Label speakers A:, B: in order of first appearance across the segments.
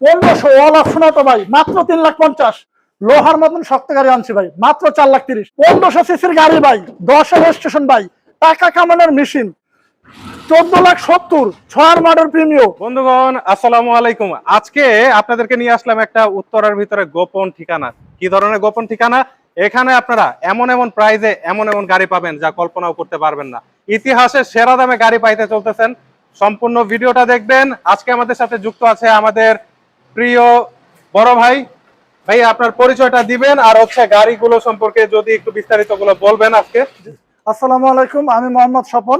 A: পনেরোশো all option তো ভাই, মাত্র তিন লাখ পঞ্চাশ। লোহার মতন শক্ত গাড়ি আনছি ভাই, মাত্র চার লাখ তিরিশ। পনেরোশো সিসির গাড়ি ভাই দশের রেজিস্ট্রেশন ভাই, টাকা কামানোর মেশিন চোদ্দ লাখ সত্তর, ছয়ার মডেল প্রিমিয়ম
B: বন্ধুগণ, আসসালামু আলাইকুম। আজকে আপনাদেরকে নিয়ে আসলাম একটা উত্তরের ভিতরে গোপন ঠিকানা। কি ধরনের গোপন ঠিকানা? এখানে আপনারা এমন এমন প্রাইজে এমন এমন গাড়ি পাবেন যা কল্পনাও করতে পারবেন না। ইতিহাসে সেরা দামে গাড়ি পাইতে চলতেছেন। সম্পূর্ণ ভিডিওটা দেখবেন। আজকে আমাদের সাথে যুক্ত আছে আমাদের প্রিয় বড় ভাই ভাই আপনার পরিচয়টা দিবেন আর হচ্ছে গাড়িগুলো সম্পর্কে যদি একটু বিস্তারিতগুলো বলবেন আজকে।
A: আসসালামু আলাইকুম আমি মোহাম্মদ স্বপন।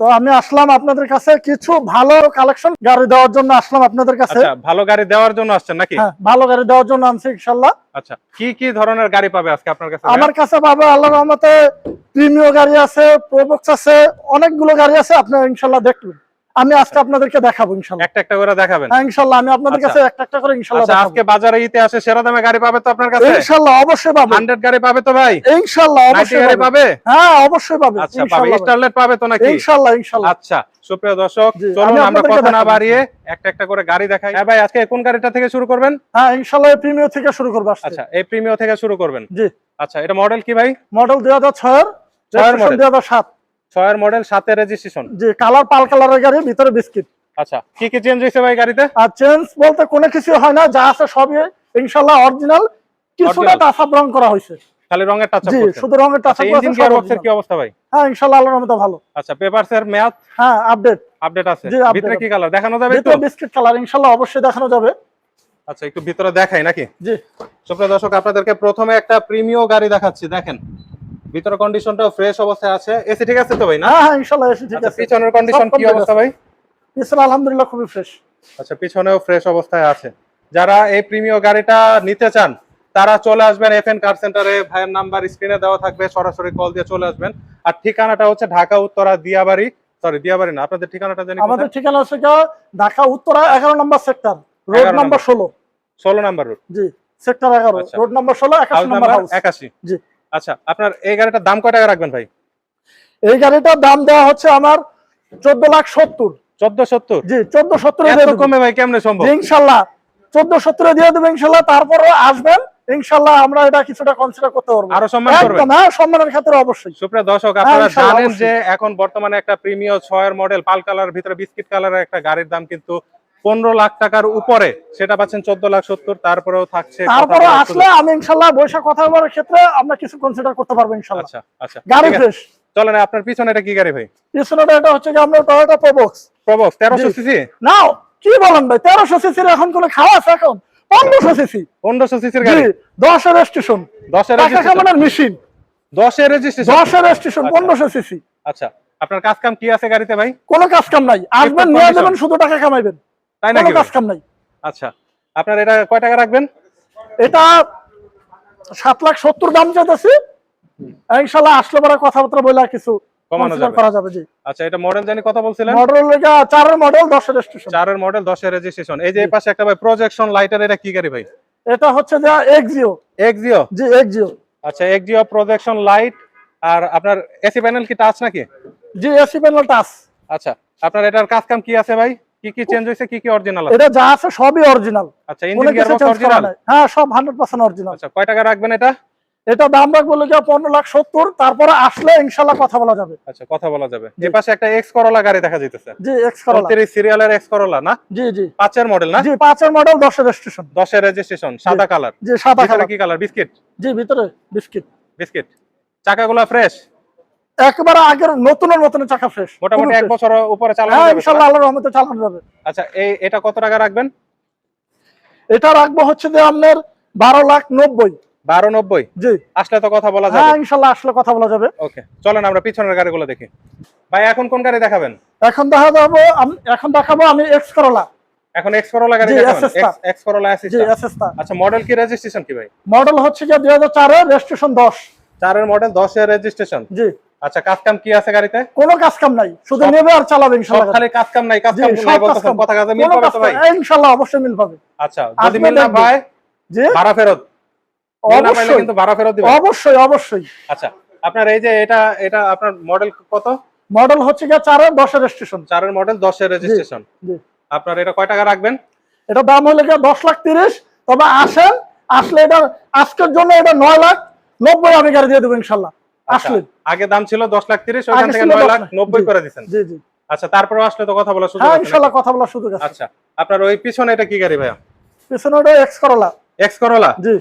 A: তো আমি আসলাম আপনাদের কাছে কিছু ভালো কালেকশন গাড়ি দেওয়ার জন্য আসলাম আপনাদের কাছে।
B: আচ্ছা ভালো গাড়ি দেওয়ার জন্য আসছেন নাকি?
A: হ্যাঁ ভালো গাড়ি দেওয়ার জন্য আনছি ইনশাল্লাহ
B: আচ্ছা কি কি ধরনের গাড়ি পাবে আজকে আপনার কাছে
A: আমার কাছে পাবে আল্লাহ রহমতে প্রিমিয় গাড়ি আছে প্রোবক্স আছে অনেকগুলো গাড়ি আছে আপনারা ইনশাল্লাহ দেখবেন। আমি আজকে আপনাদেরকে দেখাবো ইনশাল্লাহ।
B: একটা একটা করে দেখাবেন?
A: ইনশাল্লাহ আমি আপনাদের
B: আচ্ছা।
A: কাছে একটা একটা করে ইনশাল্লাহ
B: আচ্ছা আজকে বাজারে ইতিহাসে সেরা দামে গাড়ি পাবে তো আপনার কাছে?
A: ইনশাল্লাহ অবশ্যই পাবে।
B: হান্ড্রেড গাড়ি পাবে তো ভাই?
A: ইনশাল্লাহ অবশ্যই
B: গাড়ি
A: পাবে।
B: পাবে?
A: হ্যাঁ অবশ্যই পাবে।
B: আচ্ছা পাবে। স্টারলেট পাবে তো নাকি?
A: ইনশাল্লাহ ইনশাল্লাহ।
B: আচ্ছা সুপ্রিয় দর্শক চলুন আমরা কথা না বাড়িয়ে একটা একটা করে গাড়ি দেখাই। হ্যাঁ ভাই আজকে কোন গাড়িটা থেকে শুরু করবেন?
A: হ্যাঁ প্রিমিয় থেকে শুরু করব
B: আচ্ছা এই থেকে শুরু করবেন?
A: জি।
B: আচ্ছা এটা মডেল কি ভাই?
A: মডেল দুই হাজার ছয়ের
B: ছয়ের মডেল সাতের রেজিস্ট্রেশন
A: জি কালার পাল কালারের গাড়ি ভিতরে বিস্কিট
B: আচ্ছা কি কি চেঞ্জ হয়েছে ভাই গাড়িতে?
A: আর চেঞ্জ বলতে কোনো কিছু হয় না যা আছে সবই ইনশাল্লাহ অরিজিনাল কিছুটা
B: Original?
A: টাচ আপ রং করা হয়েছে।
B: খালি রঙের টাচ আপ
A: জি শুধু রঙের টাচ
B: আচ্ছা
A: আপ
B: ইঞ্জিন গিয়ার বক্সের কি অবস্থা ভাই?
A: হ্যাঁ ইনশাল্লাহ আল্লাহর রহমতে ভালো।
B: আচ্ছা পেপারস এর মেয়াদ?
A: হ্যাঁ আপডেট
B: আপডেট আছে। ভিতরে কি কালার দেখানো যাবে তো
A: ভিতরে বিস্কিট কালার ইনশাল্লাহ অবশ্যই দেখানো যাবে।
B: আচ্ছা একটু ভিতরে দেখাই নাকি?
A: জি।
B: সুপ্রিয় দর্শক আপনাদেরকে প্রথমে একটা প্রিমিয় গাড়ি দেখাচ্ছি দেখেন। ভিতরে কন্ডিশনটাও ফ্রেশ অবস্থায় আছে। এসি ঠিক আছে তো ভাই না?
A: হ্যাঁ হ্যাঁ ইনশাল্লাহ এসে ঠিক
B: আচ্ছা
A: আছে।
B: পিছনের কন্ডিশন কি অবস্থা ভাই?
A: পিছনে আলহামদুলিল্লাহ খুবই ফ্রেশ
B: আচ্ছা পিছনেও ফ্রেশ অবস্থায় আছে। যারা এই প্রিমিয় গাড়িটা নিতে চান তারা চলে আসবেন এফ এন কার সেন্টারে ভাইয়ের নাম্বার স্ক্রিনে দেওয়া থাকবে সরাসরি কল দিয়ে চলে আসবেন। আর ঠিকানাটা হচ্ছে ঢাকা উত্তরা দিয়াবাড়ি। সরি দিয়াবাড়ি না আপনাদের ঠিকানাটা জানি
A: আমাদের ঠিকানা হচ্ছে ঢাকা উত্তরা এগারো নম্বর সেক্টর রোড
B: 11
A: নাম্বার। ষোলো।
B: ষোলো নম্বর রোড
A: জি সেক্টর এগারো
B: আচ্ছা।
A: রোড নাম্বার ষোলো একাশি নম্বর হাউস
B: একাশি।
A: জি।
B: আচ্ছা আপনার এই গাড়িটার দাম কয় টাকা রাখবেন ভাই?
A: এই গাড়িটার দাম দেওয়া হচ্ছে আমার চোদ্দ লাখ সত্তর।
B: চোদ্দ সত্তর?
A: জি চোদ্দ সত্তরে
B: কমে ভাই কেমনে সম্ভব?
A: ইনশাল্লাহ চোদ্দ সত্তরে দিয়ে দেবো ইনশাল্লাহ তারপরে আসবেন ইনশাল্লাহ আমরা এটা কিছুটা কনসিডার করতে পারব।
B: আরও সম্মান করবেন?
A: হ্যাঁ সম্মানের ক্ষেত্রে অবশ্যই।
B: সুপ্রিয় দর্শক আপনারা
A: হ্যাঁ,
B: জানেন যে এখন বর্তমানে একটা প্রিমিয় ছয়ের মডেল পাল কালার ভিতরে বিস্কিট কালারের একটা গাড়ির দাম কিন্তু পনেরো লাখ টাকার উপরে সেটা পাচ্ছেন চোদ্দ লাখ সত্তর তারপরেও থাকছে
A: তারপরে আসলে আমি ইনশাল্লাহ বৈশাখ কথা বলার ক্ষেত্রে আমরা কিছু কনসিডার করতে পারব ইনশাল্লাহ।
B: আচ্ছা আচ্ছা
A: গাড়ি ফ্রেশ
B: চলেন আপনার পিছনে এটা কি গাড়ি ভাই?
A: পিছনেটা এটা হচ্ছে কি আমরা টয়োটা প্রবক্স
B: প্রবক্স তেরোশো। সিসি
A: কি বলেন ভাই তেরোশো সিসির এখন কোনো খাওয়া আছে এখন? পনেরোশো সিসি
B: পনেরোশো সিসির গাড়ি?
A: দশের স্টেশন
B: দশের রেজিস্ট্রেশন
A: মেশিন
B: দশের রেজিস্ট্রেশন
A: দশের স্টেশন
B: আচ্ছা।
A: পনেরোশো সিসি
B: আচ্ছা আপনার কাজ কাম কি আছে গাড়িতে ভাই?
A: কোনো কাজ কাম নাই। আসবেন নিয়ে যাবেন শুধু টাকা কামাইবেন।
B: তাই নাকি
A: কাজ কাম নাই।
B: আচ্ছা আপনার এটা কয় টাকা রাখবেন?
A: এটা সাত লাখ সত্তর দাম চাইতেছি। ইনশাল্লাহ আসলে পরে কথাবার্তা বলে কিছু
B: কমানো যাবে।
A: করা যাবে জি।
B: আচ্ছা এটা মডেল জানি কথা বলছিলেন?
A: মডেল মডেল
B: চারের মডেল রেজিস্ট্রেশন এই যে পাশে একটা ভাই প্রজেকশন লাইটার এটা কি গাড়ি ভাই?
A: এটা হচ্ছে যে এক্সিও
B: এক্সিও
A: জি এক্সিও
B: আচ্ছা এক্সিও প্রজেকশন লাইট আর আপনার এসি প্যানেল কি টাচ নাকি?
A: জি এসি প্যানেল টাচ
B: আচ্ছা আপনার এটার কাজ কাম কি আছে ভাই? কি কি চেঞ্জ হয়েছে কি কি অরিজিনাল আছে?
A: এটা যা আছে সবই অরিজিনাল
B: আচ্ছা ইঞ্জিন গিয়ার
A: কিছু
B: বক্স
A: চেঞ্জ করা
B: অরিজিনাল
A: হ্যাঁ সব হান্ড্রেড পার্সেন্ট অরিজিনাল
B: আচ্ছা কয় টাকা রাখবেন এটা?
A: এটা দাম রাখব লেগে পনেরো লাখ সত্তর তারপরে আসলে ইনশাল্লাহ কথা বলা যাবে।
B: আচ্ছা কথা বলা যাবে। এই পাশে একটা এক্স করলা গাড়ি দেখা যাইতেছে।
A: জি এক্স করলা
B: সিরিয়ালের এক্স করলা না?
A: জি জি।
B: পাঁচের মডেল না?
A: জি পাঁচের মডেল দশের স্টেশন
B: দশের রেজিস্ট্রেশন সাদা কালার
A: জি সাদা কালার
B: কি কালার বিস্কিট
A: জি ভিতরে বিস্কিট
B: বিস্কিট চাকাগুলা ফ্রেশ
A: একেবারে আগের নতুনের মতন চাকা ফ্রেশ
B: মোটামুটি এক বছর উপরে চালানো
A: হ্যাঁ
B: যাবে
A: ইনশাল্লাহ আল্লাহর রহমতে চালানো যাবে।
B: আচ্ছা এই এটা কত টাকা রাখবেন?
A: এটা রাখব হচ্ছে যে আপনার বারো লাখ নব্বই।
B: বারো নব্বই?
A: জি।
B: আসলে তো কথা বলা
A: হ্যাঁ
B: যাবে
A: ইনশাল্লাহ আসলে কথা বলা যাবে।
B: ওকে চলেন আমরা পিছনের গাড়িগুলো দেখি। ভাই এখন কোন গাড়ি দেখাবেন?
A: এখন দেখা যাব এখন দেখাবো আমি এক্স করলা
B: এখন এক্স করলা গাড়ি দেখাবেন এক্স করলা অ্যাসিস্টা আচ্ছা মডেল কি রেজিস্ট্রেশন কি ভাই?
A: মডেল হচ্ছে যে দুই হাজার চারের রেজিস্ট্রেশন দশ।
B: চারের মডেল দশের রেজিস্ট্রেশন
A: জি।
B: আচ্ছা কাজ কাম কি আছে গাড়িতে?
A: কোনো কাজ কাম নাই শুধু নেবে আর চালাবে
B: সব
A: ইনশাল্লাহ
B: খালি কাজ কাম নাই কাজ কাম নাই বলতেছেন কথা কাজে মিল পাবে তো ভাই?
A: ইনশাল্লাহ অবশ্যই মিল পাবে।
B: আচ্ছা যদি মিল না। পায়
A: জি?
B: ভাড়া ফেরত। না পাইলে
A: অবশ্যই।
B: কিন্তু ভাড়া ফেরত দিবেন।
A: অবশ্যই অবশ্যই।
B: আচ্ছা আপনার এই যে এটা এটা আপনার মডেল কত?
A: মডেল হচ্ছে গিয়ে চারের দশের রেজিস্ট্রেশন।
B: চারের মডেল দশের রেজিস্ট্রেশন।
A: জি।
B: আপনার এটা কয় টাকা রাখবেন?
A: এটা দাম হলে গিয়ে দশ লাখ তিরিশ তবে আসেন আসলে এটা আজকের জন্য এটা নয় লাখ নব্বই আমি গাড়ি দিয়ে দেবো ইনশাল্লাহ।
B: আচ্ছা, আগে দাম ছিল দশ লাখ তিরিশ ওইখান থেকে নয় লাখ নব্বই। করে দিচ্ছেন
A: জি জি।
B: আচ্ছা তারপরে আসলে তো কথা বলা সুযোগ
A: হ্যাঁ ইনশাআল্লাহ কথা বলার সুযোগ আছে।
B: আচ্ছা আপনার ওই পিছনে এটা কি গাড়ি ভাইয়া?
A: পিছনে ওটা এক্স করলা
B: এক্স করলা
A: জি।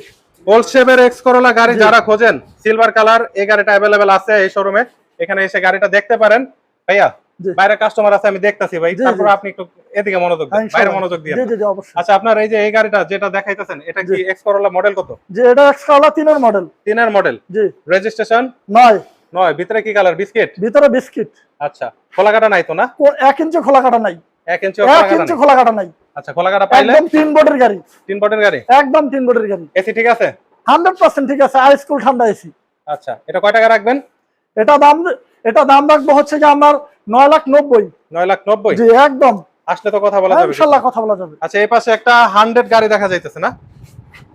B: ওল্ড শেভের এক্স করলা গাড়ি যারা খোঁজেন সিলভার কালার এই গাড়িটা অ্যাভেলেবেল আছে এই শোরুমে এখানে এসে গাড়িটা দেখতে পারেন। ভাইয়া। বাইরে কাস্টমার আছে আমি দেখতাছি ভাই। তারপর আপনি একটু এদিকে মনোযোগ
A: হ্যাঁ,
B: দেন বাইরে মনোযোগ
A: জি জি অবশ্যই।
B: আচ্ছা আপনার এই যে এই গাড়িটা যেটা দেখাইতেছেন এটা কি এক্স করোলা মডেল কত?
A: যে এটা এক্স করলা তিনের মডেল
B: তিনের মডেল
A: জি।
B: রেজিস্ট্রেশন
A: নয়।
B: নয় ভিতরে কি কালার বিস্কিট
A: ভিতরে বিস্কিট
B: আচ্ছা খোলা কাটা নাই তো না?
A: কো- এক ইঞ্চি খোলা কাটা নাই।
B: এক ইঞ্চি
A: এক
B: খোলা কাটা
A: ইঞ্চি খোলা কাটা নাই।
B: আচ্ছা খোলা কাটা পাইলে?
A: একদম তিন বোর্ডের গাড়ি।
B: তিন বটের গাড়ি?
A: একদম তিন বোর্ডের গাড়ি।
B: এসি ঠিক আছে?
A: হান্ড্রেড পার্সেন্ট ঠিক আছে হাই স্কুল ঠান্ডা এসি।
B: আচ্ছা এটা কয় টাকা রাখবেন?
A: এটা দাম এটা দাম রাখব হচ্ছে যে আমার নয় লাখ নব্বই।
B: নয় লাখ নব্বই?
A: জি একদম।
B: আসলে তো কথা বলা যাবে
A: ইনশাল্লাহ কথা বলা যাবে।
B: আচ্ছা এই পাশে একটা হান্ড্রেড গাড়ি দেখা যাইতেছে না?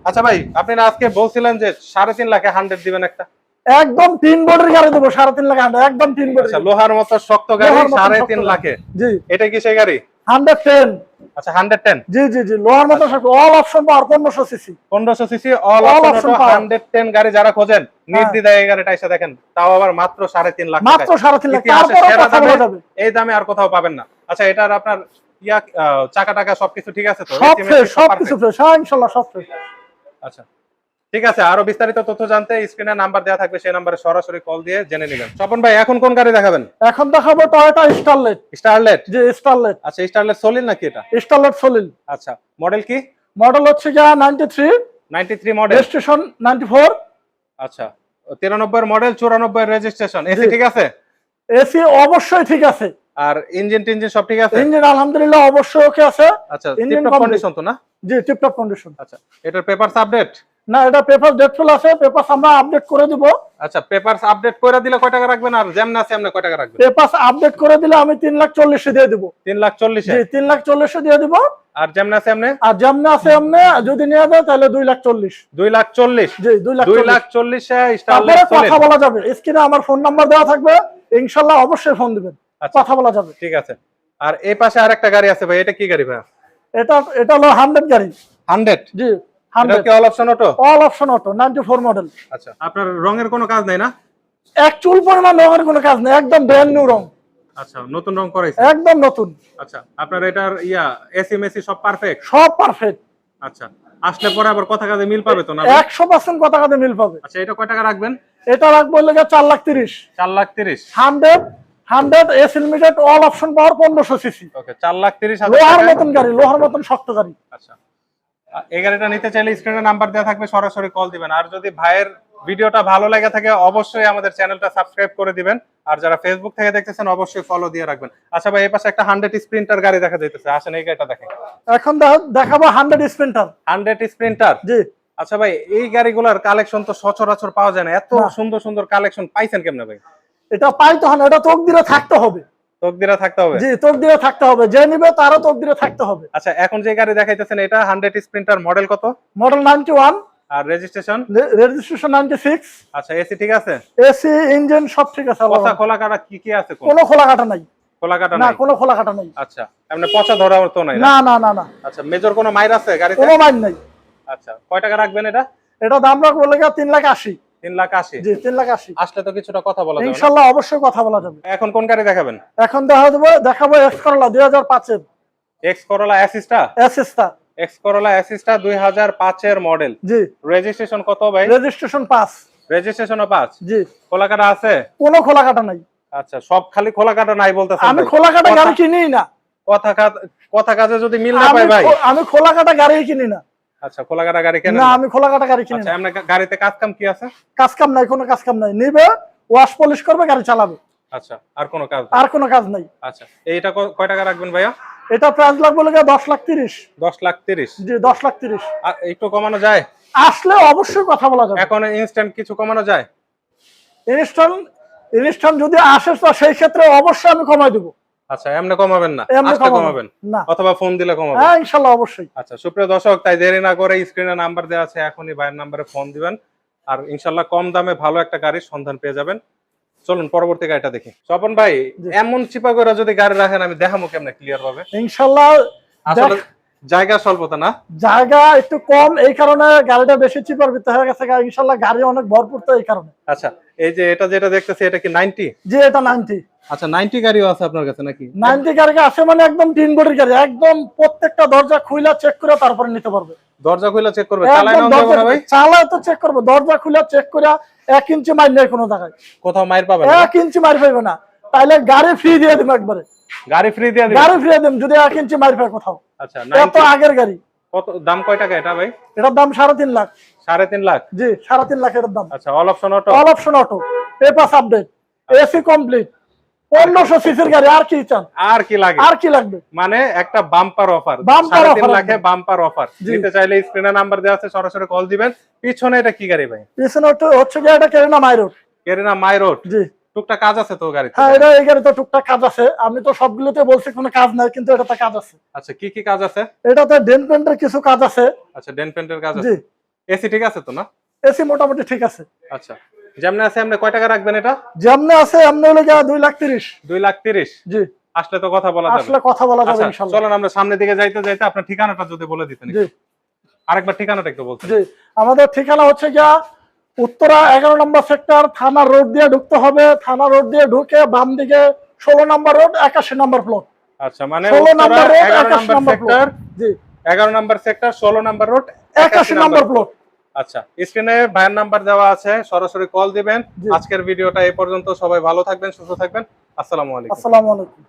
B: আচ্ছা ভাই আপনি না আজকে বলছিলেন যে সাড়ে তিন লাখে হান্ড্রেড দিবেন একটা?
A: একদম তিন বোর্ডের গাড়ি দেবো সাড়ে তিন লাখ হান্ড্রেড একদম তিন বোর্ডের
B: আচ্ছা লোহার মতো শক্ত গাড়ি সাড়ে তিন লাখে।
A: জি।
B: এটা কি সেই গাড়ি?
A: হান্ড্রেড টেন
B: আচ্ছা হান্ড্রেড টেন
A: জি জি জি লোহার মতো অল অপশন পাওয়ার পনেরোশো সিসি
B: পনেরোশো CC all option
A: option power।
B: Hundred ten গাড়ি যারা খোঁজেন নির্দ্বিধায় এই গাড়িটা এসে দেখেন তাও আবার মাত্র সাড়ে তিন লাখ
A: মাত্র লাখ তারপরে যাবে।
B: এই দামে আর কোথাও পাবেন না। আচ্ছা এটার আপনার ইয়া চাকা টাকা সবকিছু ঠিক আছে তো?
A: সব ফ্রেশ হ্যাঁ ইনশাল্লাহ সব ফ্রেশ
B: আচ্ছা। ঠিক আছে আরও বিস্তারিত তথ্য জানতে স্ক্রিনে নাম্বার দেওয়া থাকবে সেই নাম্বারে সরাসরি কল দিয়ে জেনে নেবেন। স্বপন ভাই এখন কোন গাড়ি দেখাবেন?
A: এখন দেখাবো টয়োটা স্টারলেট
B: স্টারলেট
A: জি স্টারলেট
B: আচ্ছা স্টারলেট সলিল নাকি এটা?
A: Starlet Soleil.
B: আচ্ছা মডেল কি?
A: মডেল হচ্ছে three
B: ninety three model
A: registration ninety four
B: আচ্ছা তিরানব্বই মডেল চুরানব্বই রেজিস্ট্রেশন এসি ঠিক আছে?
A: এসি অবশ্যই ঠিক আছে।
B: আর ইঞ্জিন টিঞ্জিন সব ঠিক আছে?
A: ইঞ্জিন আলহামদুলিল্লাহ অবশ্যই ওকে আছে।
B: আচ্ছা টিপটপ কন্ডিশন তো না?
A: জি টিপটপ কন্ডিশন
B: আচ্ছা এটার পেপারস আপডেট
A: না এটা পেপার ডেটফুল আছে পেপার আমরা আপডেট করে দিব।
B: আচ্ছা পেপারস আপডেট করে দিলে কয় টাকা রাখবেন? আর যেমন আছে এমনি কয় টাকা রাখবেন?
A: পেপার আপডেট করে দিলে আমি তিন লাখ চল্লিশে দিয়ে দিব।
B: তিন লাখ চল্লিশে?
A: জি তিন লাখ চল্লিশে দিয়ে দিব।
B: আর যেমন আছে এমনি
A: আর যেমনি আছে এমনি যদি নিয়ে দেয় তাহলে দুই লাখ চল্লিশ।
B: দুই লাখ চল্লিশ?
A: জি দুই লাখ
B: দুই
A: চল্লিশ।
B: লাখ চল্লিশে
A: তারপরে
B: স্টারলেট সলিড
A: কথা বলা যাবে। স্ক্রিনে আমার ফোন নাম্বার দেওয়া থাকবে। ইনশাল্লাহ অবশ্যই ফোন দিবেন।
B: আচ্ছা।
A: কথা বলা যাবে।
B: ঠিক আছে। আর এই পাশে আরেকটা গাড়ি আছে ভাই এটা কি গাড়ি ভাই?
A: এটা এটা হলো হান্ড্রেড গাড়ি।
B: হান্ড্রেড
A: জি।
B: এটা কি all option auto
A: all option auto ninety four model
B: আচ্ছা। আপনার রঙের কোনো কাজ নাই না?
A: এক চুল পরিমাণ রঙের কোনো কাজ নেই একদম ব্র্যান্ড নিউ রং।
B: আচ্ছা নতুন রং করাইছে
A: একদম নতুন।
B: আচ্ছা আপনার এটার ইয়া এসি মেসি সব পারফেক্ট
A: সব পারফেক্ট
B: আচ্ছা আসলে পরে আবার কথা কাজে মিল পাবে তো না?
A: একশো পার্সেন্ট কথা কাজে মিল পাবে।
B: আচ্ছা এটা কয় টাকা রাখবেন?
A: এটা রাখব লাখ তিরিশ।
B: চার লাখ তিরিশ।
A: Hundred hundred S limited all option power পনেরোশো সিসি
B: ওকে চার লাখ তিরিশ হাজার
A: লোহার মতন গাড়ি লোহার মতন শক্ত গাড়ি।
B: আচ্ছা। এই গাড়িটা নিতে চাইলে স্ক্রিনে নাম্বার দেওয়া থাকবে সরাসরি কল দিবেন। আর যদি ভাইয়ের ভিডিওটা ভালো লেগে থাকে অবশ্যই আমাদের চ্যানেলটা সাবস্ক্রাইব করে দিবেন। আর যারা ফেসবুক থেকে দেখতেছেন অবশ্যই ফলো দিয়ে রাখবেন। আচ্ছা ভাই এই পাশে একটা হান্ড্রেড স্প্রিন্টার গাড়ি দেখা যাইতেছে। আসেন এই গাড়িটা দেখেন।
A: এখন দেখাবো হান্ড্রেড স্প্রিন্টার
B: হান্ড্রেড স্প্রিন্টার
A: জি।
B: আচ্ছা ভাই এই গাড়িগুলোর কালেকশন তো সচরাচর পাওয়া যায় না। এত সুন্দর সুন্দর কালেকশন পাইছেন কেমনে ভাই?
A: এটা পাইতে হয় না এটা তকদিরে থাকতে হবে।
B: তকদিরা থাকতে হবে?
A: জি তকদিরে থাকতে হবে। যে নিবে তারও তকদিরে থাকতে হবে।
B: আচ্ছা এখন যে গাড়ি দেখাইতেছেন এটা হান্ড্রেড স্প্রিন্টার মডেল কত?
A: মডেল নাইনটি ওয়ান
B: আর রেজিস্ট্রেশন
A: রেজিস্ট্রেশন নাইনটি সিক্স
B: আচ্ছা এসি ঠিক আছে?
A: এসি ইঞ্জিন সব ঠিক আছে
B: কথা খোলা কাটা কি কি আছে কোন?
A: খোলা কাটা নাই।
B: খোলা কাটা
A: না কোনো খোলা কাটা নাই।
B: আচ্ছা এমনি পচা ধরা তো নাই না?
A: না না না
B: আচ্ছা মেজর কোনো মাইর আছে গাড়িতে?
A: কোনো মাইন নাই।
B: আচ্ছা কয় টাকা রাখবেন এটা?
A: এটা দাম রাখব লেগে তিন লাখ আশি।
B: তিন লাখ আশি।
A: জি তিন লাখ আশি।
B: আসলে তো কিছুটা কথা বলা যাবে
A: ইনশাল্লাহ অবশ্যই কথা বলা যাবে।
B: এখন কোন গাড়ি দেখাবেন?
A: এখন দেখা দেবো দেখাবো এক্স করলা দুই হাজার পাঁচের।
B: এক্স করোলা অ্যাসিস্টা
A: এসিস্তা
B: এক্স করোলা অ্যাসিস্টা দুই হাজার পাঁচের মডেল
A: জি।
B: রেজিস্ট্রেশন কত ভাই?
A: রেজিস্ট্রেশন
B: রেজিস্ট্রেশনও পাঁচ
A: জি।
B: খোলা কাটা আছে?
A: কোনো খোলা কাটা নাই।
B: আচ্ছা সব খালি খোলা কাটা নাই বলতেছেন
A: আমি। খোলা কাটা গাড়ি কিনি না।
B: কথা কথা কাজে যদি মিল না পাই ভাই।
A: আমি খোলা কাটা গাড়ি কিনি না।
B: আচ্ছা খোলা কাটা গাড়ি কেন
A: না আমি খোলা কাটা গাড়ি কিনি
B: আচ্ছা এমনি গাড়িতে কাজ কাম কি আছে?
A: কাজ কাম নাই কোনো কাজ কাম নাই। নিবে ওয়াশ পলিশ করবে গাড়ি চালাবে।
B: আচ্ছা আর কোনো কাজ
A: আর কোনো কাজ নাই।
B: আচ্ছা এইটা কয় টাকা রাখবেন ভাইয়া?
A: এটা প্রাইস লাগবে লেগে দশ লাখ তিরিশ।
B: দশ লাখ তিরিশ?
A: জি দশ লাখ তিরিশ।
B: আর একটু কমানো যায়?
A: আসলে অবশ্যই কথা বলা যাবে।
B: এখন ইনস্ট্যান্ট কিছু কমানো যায়?
A: ইনস্টল ইনস্টল যদি আসে তো সেই ক্ষেত্রে অবশ্যই আমি কমাই দেবো।
B: আচ্ছা এমনি কমাবেন না
A: এমনি
B: কমাবেন।
A: না।
B: অথবা ফোন দিলে কমাবেন।
A: হ্যাঁ ইনশাল্লাহ অবশ্যই।
B: আচ্ছা সুপ্রিয় দর্শক তাই দেরি না করে স্ক্রিনে নাম্বার দেওয়া আছে এখনই ভাইয়ের নাম্বারে ফোন দিবেন। আর ইনশাল্লাহ কম দামে ভালো একটা গাড়ির সন্ধান পেয়ে যাবেন। চলুন পরবর্তী গাড়িটা দেখি। স্বপন ভাই এমন চিপা করে যদি গাড়ি রাখেন আমি দেখাবো কেমনে ক্লিয়ার ভাবে?
A: ইনশাল্লাহ
B: আসলে জায়গা স্বল্পতা না?
A: জায়গা একটু কম এই কারণে গাড়িটা বেশি চিপার ভিতরে হয়ে গেছে। ইনশাল্লাহ গাড়ি অনেক ভরপুর তো এই কারণে।
B: আচ্ছা এই যে এটা যেটা দেখতেছি এটা কি নাইনটি?
A: যে এটা নাইনটি।
B: আচ্ছা নাইনটি গাড়িও আছে আপনার কাছে নাকি?
A: নাইনটি গাড়ি আছে মানে একদম তিন বডির গাড়ি একদম প্রত্যেকটা দরজা খুইলা চেক করে তারপরে নিতে পারবে।
B: দরজা খুলে চেক করবে?
A: একদম
B: না যাবে না ভাই?
A: চালায় তো চেক করব দরজা খুলে চেক করে এক ইঞ্চি মাইর নেই কোনো জায়গায়।
B: কোথাও মাইর পাবেন না?
A: এক ইঞ্চি মাইর পাইবে না। তাইলে গাড়ি ফ্রি দিয়ে দিবো একবারে।
B: গাড়ি ফ্রি দিয়ে দিবেন
A: গাড়ি ফ্রি দিম যদি এক ইঞ্চি মাইর পাই কোথাও।
B: আচ্ছা
A: এত
B: 90
A: আগের গাড়ি।
B: কত দাম কয় টাকা এটা ভাই?
A: এটার দাম সাড়ে তিন লাখ।
B: সাড়ে তিন লাখ?
A: জি সাড়ে তিন লাখ এটার দাম।
B: আচ্ছা all option auto
A: all option auto paper update AC complete পনেরোশো সিসির গাড়ি আর কি চান?
B: আর কি লাগে?
A: আর কি লাগবে?
B: মানে একটা বাম্পার অফার তিন লাখে বাম্পার অফার নিতে চাইলে স্ক্রিনে নাম্বার দেওয়া আছে সরাসরি কল দিবেন। পিছনে এটা কি গাড়ি ভাই?
A: পিছনে হচ্ছে- গিয়ে এটা কেরেনা মাই রোড
B: কেরিনা মাই রোড
A: জি।
B: টুকটা কাজ আছে তো গাড়িতে?
A: হ্যাঁ এটা এই গাড়িতে টুকটাক কাজ আছে। আমি তো সবগুলোতে বলছি কোনো কাজ নাই কিন্তু এটাতে কাজ আছে।
B: আচ্ছা কি কি কাজ আছে?
A: এটাতে ডেন পেন্টের কিছু কাজ আছে।
B: আচ্ছা ডেন পেন্টের কাজ
A: জি।
B: আছে। এসি ঠিক আছে তো না?
A: এসি মোটামুটি ঠিক আছে।
B: আচ্ছা। যেমনি আছে এমনি কয় টাকা রাখবেন এটা?
A: যেমনি আছে এমনি হলে গিয়ে দুই লাখ তিরিশ।
B: দুই লাখ তিরিশ?
A: জি।
B: আসলে তো কথা বলা যাবে।
A: আসলে কথা বলা যাবে
B: আচ্ছা
A: ইনশাল্লাহ।
B: চলুন আমরা সামনের দিকে যাইতে যাইতে আপনার ঠিকানাটা যদি বলে দিতেন
A: জি।
B: আরেকবার ঠিকানাটা একটু বলতেন।
A: জি। আমাদের ঠিকানা হচ্ছে গিয়া উত্তরা এগারো নম্বর সেক্টর থানা রোড দিয়ে ঢুকতে হবে। থানা রোড দিয়ে ঢুকে বাম দিকে ষোলো নম্বর রোড একাশি নম্বর ফ্লোর
B: আচ্ছা মানে
A: ষোলো নম্বর রোড একাশি
B: নম্বর
A: ফ্লোর জি।
B: এগারো নম্বর সেক্টর ষোলো নম্বর রোড
A: একাশি নম্বর প্লট
B: আচ্ছা স্ক্রিনে ভাইয়ের নাম্বার দেওয়া আছে সরাসরি কল দিবেন। আজকের ভিডিওটা এই পর্যন্ত সবাই ভালো থাকবেন সুস্থ থাকবেন। আসসালামু আলাইকুম।
A: আসসালামু আলাইকুম।